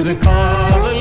இது காதல்